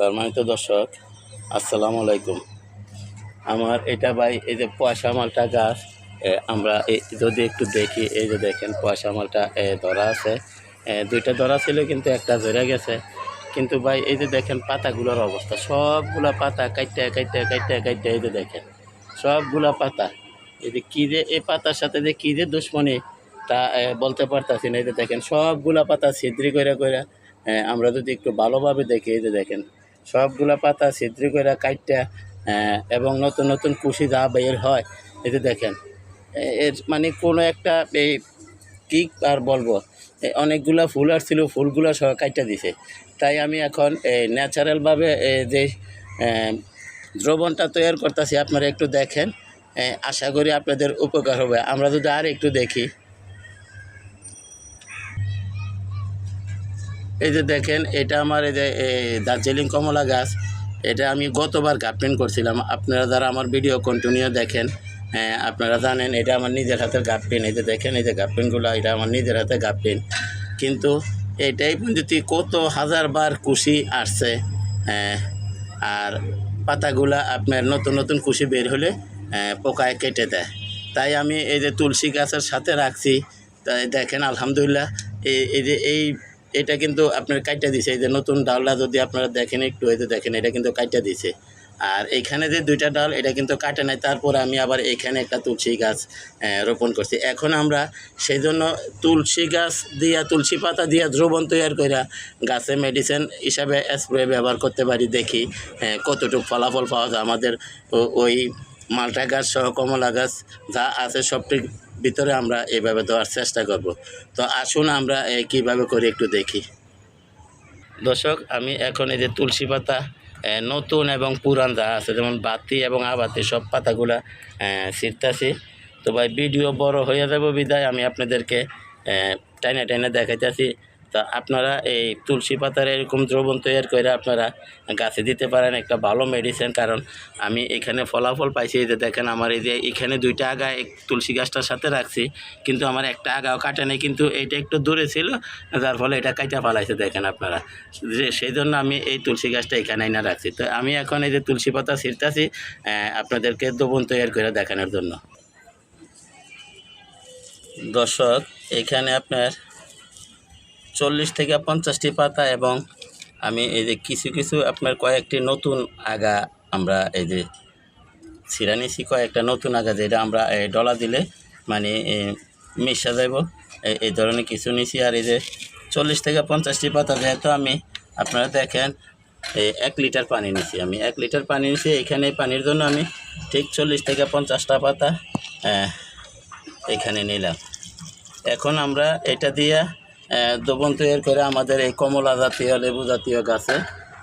সম্মানিত দর্শক, আসসালামু আলাইকুম। আমার এটা ভাই, এই যে পয়সা মালটা গাছ আমরা যদি একটু দেখি, এই যে দেখেন পয়সা মালটা ধরা আছে। দুইটা ধরা ছিল, কিন্তু একটা ধরে গেছে। কিন্তু ভাই, এই যে দেখেন পাতাগুলোর অবস্থা, সবগুলা পাতা কাইটে কাইটে কাইটে কাইটে, এই যে দেখেন, সবগুলা পাতা। এই যে কী যে, এই পাতার সাথে যে কী যে দুশ্মনী, তা বলতে পারতাছি না। এই যে দেখেন সবগুলা পাতা ছিদ্রি করে করে আমরা যদি একটু ভালোভাবে দেখি, এই যে দেখেন সবগুলা পাতা ছিদ্রি করে কাইটটা এবং নতুন নতুন কুশি যা বের হয় যে দেখেন এর মানে কোনো একটা, এই, কী আর বলব অনেকগুলা ফুল আসছিল, ফুলগুলো সহ কাইটা দিছে। তাই আমি এখন এই ন্যাচারালভাবে যে দ্রবণটা তৈরি করতেছি, আপনারা একটু দেখেন আশা করি আপনাদের উপকার হবে। আমরা যদি আর একটু দেখি এই যে দেখেন এটা আমার এই যে দার্জিলিং কমলা গাছ এটা আমি গতবার গাপটেন করছিলাম। আপনারা যারা আমার ভিডিও কন্টিনিউ দেখেন হ্যাঁ, আপনারা জানেন এটা আমার নিজের হাতের গাপটেন এই যে দেখেন এই যে গাপটেনগুলো এটা আমার নিজের হাতে গাপটেন কিন্তু এটাই যদি কত হাজার বার কুশি আসছে হ্যাঁ, আর পাতাগুলা আপনার নতুন নতুন কুশি বের হলে হ্যাঁ, পোকায় কেটে দেয়। তাই আমি এই যে তুলসী গাছের সাথে রাখছি। তাই দেখেন আলহামদুলিল্লাহ এই যে এই এটা কিন্তু আপনার কাইটা দিছে, এই যে নতুন ডালটা যদি আপনারা দেখেন, একটু হয়তো দেখেন, এটা কিন্তু কাইটা দিছে। আর এখানে যে দুইটা ডাল, এটা কিন্তু কাটে নাই, তারপর আমি আবার এখানে একটা তুলসী গাছ রোপণ করছি। এখন আমরা সেই জন্য তুলসী গাছ দিয়া, তুলসী পাতা দিয়া দ্রবণ তৈরি করে গাছে মেডিসিন হিসাবে স্প্রে ব্যবহার করতে পারি, দেখি কতটুকু ফলাফল পাওয়া যায়। আমাদের ওই মালটা গাছ সহ কমলা গাছ যা আছে সবটির ভিতরে আমরা এভাবে দেওয়ার চেষ্টা করব। তো আসুন আমরা কীভাবে করে একটু দেখি। দর্শক, আমি এখন এই যে তুলসী পাতা নতুন এবং পুরান যা আছে, যেমন বাতি এবং আবাতি, সব পাতাগুলা ছিটতাছি তো ভাই, ভিডিও বড় হয়ে যাবে বিদায়। আমি আপনাদেরকে টাইনে টাইনে দেখাইতেছি। তা আপনারা এই তুলসী পাতার এরকম দ্রবণ তৈরি করে আপনারা গাছে দিতে পারেন একটা ভালো মেডিসিন কারণ আমি এখানে ফলাফল পাইছি এই যে দেখেন আমার এই যে এখানে দুইটা আগা, এক তুলসী গাছটার সাথে রাখছি, কিন্তু আমার একটা আগাও কাটে নেই, কিন্তু এটা একটু দূরে ছিল, যার ফলে এটা কাইটা ফালাইছে দেখেন আপনারা। যে সেই জন্য আমি এই তুলসী গাছটা এখানে না রাখছি। তো আমি এখন এই যে তুলসী পাতা ছিঁড়তেছি আপনাদেরকে দ্রবণ তৈরি করে দেখানোর জন্য। দর্শক, এখানে আপনার চল্লিশ থেকে পঞ্চাশটি পাতা এবং আমি এই যে কিছু কিছু আপনার কয়েকটি নতুন আগা আমরা এই যে ছিঁড়া নিছি কয়েকটা নতুন আগা যেটা আমরা এই ডলা দিলে মানে মিশা যাইব। এই ধরনের কিছু নিছি আর এই যে চল্লিশ থেকে পঞ্চাশটি পাতা যেহেতু আমি আপনারা দেখেন এই এক লিটার পানি নিছি আমি। এক লিটার পানি নিছি এখানে পানির জন্য আমি ঠিক চল্লিশ থেকে পঞ্চাশটা পাতা এখানে নিলাম। এখন আমরা এটা দিয়ে দ্রবণ তৈরি করে আমাদের এই কমলা জাতীয় লেবু জাতীয় গাছে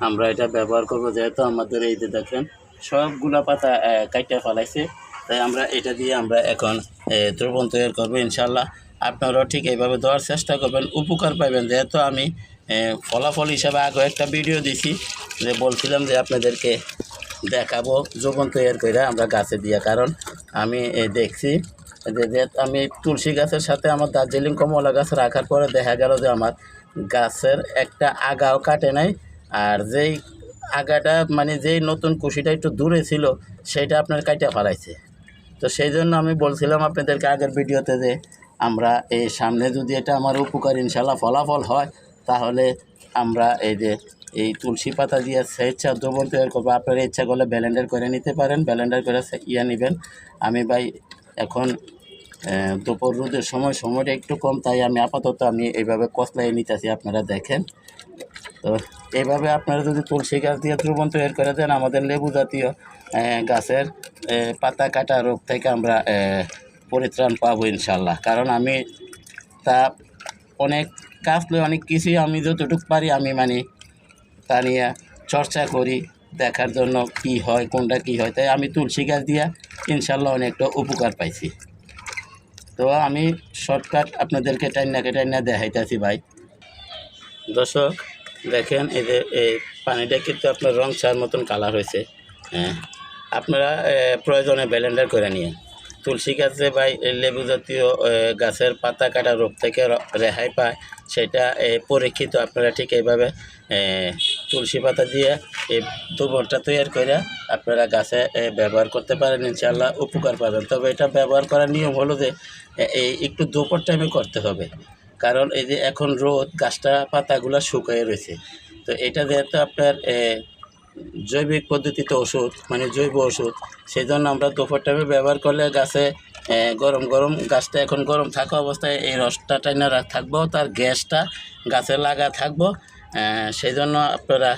আমরা এটা ব্যবহার করব, যেহেতু আমাদের এই যে দেখেন, সবগুলা পাতা কাইটা ফেলাইছে। তাই আমরা এটা দিয়ে আমরা এখন দ্রবণ তৈরি করব ইনশাল্লাহ আপনারাও ঠিক এইভাবে দেওয়ার চেষ্টা করবেন, উপকার পাবেন। যেহেতু আমি ফলাফল হিসাবে আগে একটা ভিডিও দিছি, যে বলছিলাম যে আপনাদেরকে দেখাবো যৌবন তৈরি করে আমরা গাছে দিয়ে। কারণ আমি দেখছি যে আমি তুলসী গাছের সাথে আমার দার্জিলিং কমলা গাছ রাখার পরে দেখা গেল যে আমার গাছের একটা আগাও কাটে নাই। আর যেই আগাটা মানে যেই নতুন কুশিটা একটু দূরে ছিল, সেটা আপনার কাইটা ফেলাইছে। তো সেই জন্য আমি বলছিলাম আপনাদেরকে আগের ভিডিওতে যে আমরা এই সামনে যদি এটা আমার উপকার ইনশাল্লাহ ফলাফল হয়, তাহলে আমরা এই যে এই তুলসী পাতা দিয়ে স্বেচ্ছা দ্রবণ তৈরি করব। আপনারা ইচ্ছা করলে ব্যালেন্ডার করে নিতে পারেন ব্যালেন্ডার করে ইয়ে নেবেন। আমি ভাই এখন দুপুর রোদের সময় সময়টা একটু কম, তাই আমি আপাতত আমি এইভাবে কসলাই নিতেছি, আপনারা দেখেন। তো এইভাবে আপনারা যদি তুলসী গাছ দিয়ে দ্রবণ তৈরি করে দেন, আমাদের লেবু জাতীয় গাছের পাতা কাটা রোগ থেকে আমরা পরিত্রাণ পাবো ইনশাল্লাহ কারণ আমি তা অনেক কাজ অনেক কিছুই আমি যতটুকু পারি আমি মানে তা নিয়ে চর্চা করি, দেখার জন্য কি হয়, কোনটা কি হয়, তাই আমি তুলসী গাছ দিয়া ইনশাল্লাহ অনেকটা উপকার পাইছি। তো আমি শর্টকাট আপনাদেরকে টাইনাকে টাইনা দেখাইতেছি ভাই। দর্শক, দেখেন এই যে, এই পানিটা কিন্তু আপনার রং চার মতন কালার হয়েছে। হ্যাঁ আপনারা প্রয়োজনে ব্যালেন্ডার করে নিন তুলসী গাছে ভাই লেবু জাতীয় গাছের পাতা কাটা রোগ থেকে রেহাই পায়। সেটা পরীক্ষিত আপনারা ঠিক এইভাবে তুলসী পাতা দিয়ে এই দুবরটা তৈরি করে আপনারা গাছে ব্যবহার করতে পারেন ইনশাল্লাহ উপকার পাবেন। তবে এটা ব্যবহার করার নিয়ম হলো যে এই একটু দুপুর টাইমে করতে হবে। কারণ এই যে এখন রোদ, গাছটা, পাতাগুলো শুকিয়ে রয়েছে। তো এটা যেহেতু আপনার জৈবিক পদ্ধতিতে ওষুধ মানে জৈব ওষুধ সেই জন্য আমরা দুপুর টাইমে ব্যবহার করলে গাছে গরম গরম গাছটা এখন গরম থাকা অবস্থায় এই রসটা টাইনা রাখ- থাকব, তার গ্যাসটা গাছে লাগা থাকব। সেই জন্য আপনারা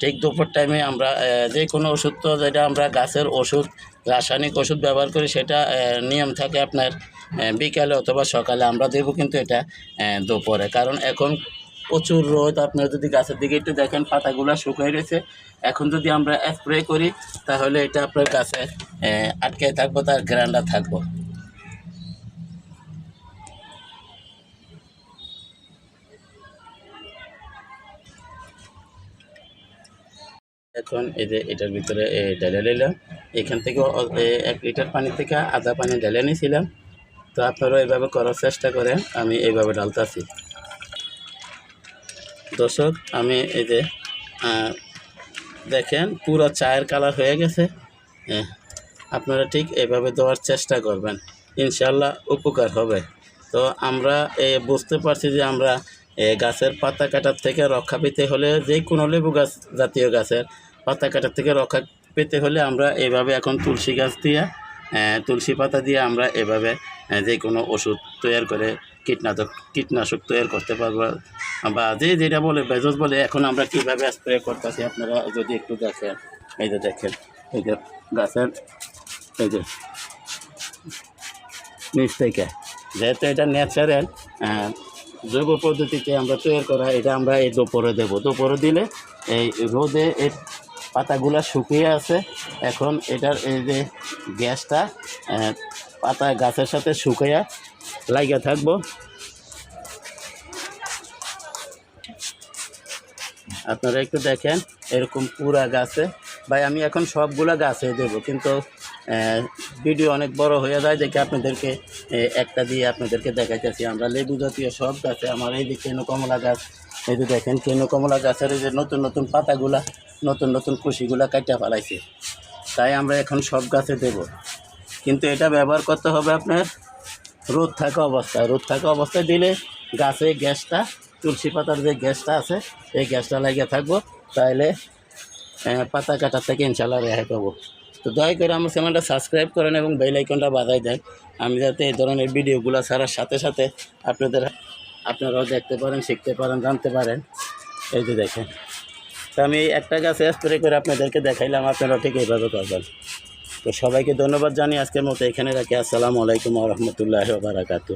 ঠিক দুপুর টাইমে আমরা যে কোনো ওষুধ তো যেটা আমরা গাছের ওষুধ, রাসায়নিক ওষুধ ব্যবহার করি, সেটা নিয়ম থাকে আপনার বিকালে অথবা সকালে। আমরা দেবো কিন্তু এটা দুপুরে। কারণ এখন প্রচুর রোদ, আপনার যদি গাছের দিকে একটু দেখেন, পাতাগুলো শুকিয়ে রয়েছে। এখন যদি আমরা স্প্রে করি, তাহলে এটা আপনার গাছে আটকে থাকব, তার গ্রান্ডা থাকব। এখন এই যে এটার ভিতরে ঢেলে নিলাম। এখান থেকে এক লিটার পানি থেকে আধা পানি ঢেলে নিয়েছিলাম তো আপনারাও এইভাবে করার চেষ্টা করেন, আমি এইভাবে ঢালতাছি। দর্শক, আমি এই যে দেখেন, পুরো চায়ের কালার হয়ে গেছে। আপনারা ঠিক এইভাবে দেওয়ার চেষ্টা করবেন। ইনশাল্লাহ উপকার হবে। তো আমরা বুঝতে পারছি যে আমরা গাছের পাতা কাটার থেকে রক্ষা পেতে হলে যে কোনো লেবু গাছ জাতীয় গাছের পাতা কাটার থেকে রক্ষা পেতে হলে আমরা এভাবে এখন তুলসী গাছ দিয়ে তুলসী পাতা দিয়ে আমরা এভাবে যে কোনো ওষুধ তৈরি করে কীটনাশক কীটনাশক তৈরি করতে পারব। বা যে যেটা বলে, বেজস বলে, এখন আমরা কীভাবে স্প্রে করতেছি আপনারা যদি একটু দেখেন। এই যে দেখেন, এই যে গাছের, এই যে নিচ থেকে, যেহেতু এটা ন্যাচারাল জৈব পদ্ধতিতে আমরা তৈরি করা এটা আমরা এই দুপুরে দেবো। দুপুরে দিলে এই রোদে এই পাতাগুলা শুকিয়ে আছে। এখন এটার এই যে গ্যাসটা পাতা গাছের সাথে শুকিয়ে লাগিয়ে থাকব। আপনারা একটু দেখেন, এরকম পুরা গাছে। ভাই, আমি এখন সবগুলা গাছে দেব, কিন্তু ভিডিও অনেক বড় হয়ে যায়, দেখে আপনাদেরকে একটা দিয়ে আপনাদেরকে দেখাইতেছি। আমরা লেবু জাতীয় সব গাছে, আমার এই যে কেন কমলা গাছ, এই যে দেখেন কেন কমলা গাছের এই যে নতুন নতুন পাতাগুলা, নতুন নতুন কুশিগুলা কাটা ফেলাইছে। তাই আমরা এখন সব গাছে দেব। কিন্তু এটা ব্যবহার করতে হবে আপনার রোদ থাকা অবস্থায়। রোদ থাকা অবস্থায় দিলে গাছে গ্যাসটা, তুলসী পাতার যে গ্যাসটা আছে, এই গ্যাসটা লাগিয়ে থাকব। তাহলে পাতা কাটার থেকে ইনশাল্লাহ রেহাই পাবো। তো দয়া করে আমার চ্যানেলটা সাবস্ক্রাইব করেন এবং বেল আইকনটা বাজাই দেন। আমি যাতে এই ধরনের ভিডিওগুলো ছাড়ার সাথে সাথে আপনাদের, আপনারাও দেখতে পারেন, শিখতে পারেন, জানতে পারেন। এই যে দেখেন। তো আমি একটা গাছ স্প্রে করে আপনাদেরকে দেখাইলাম আপনারা ঠিক এইভাবে করবেন। তো সবাইকে ধন্যবাদ জানিয়ে আজকের মতো এখানে রাখি। আসসালামু আলাইকুম রহমতুল্লাহ বারাকাতু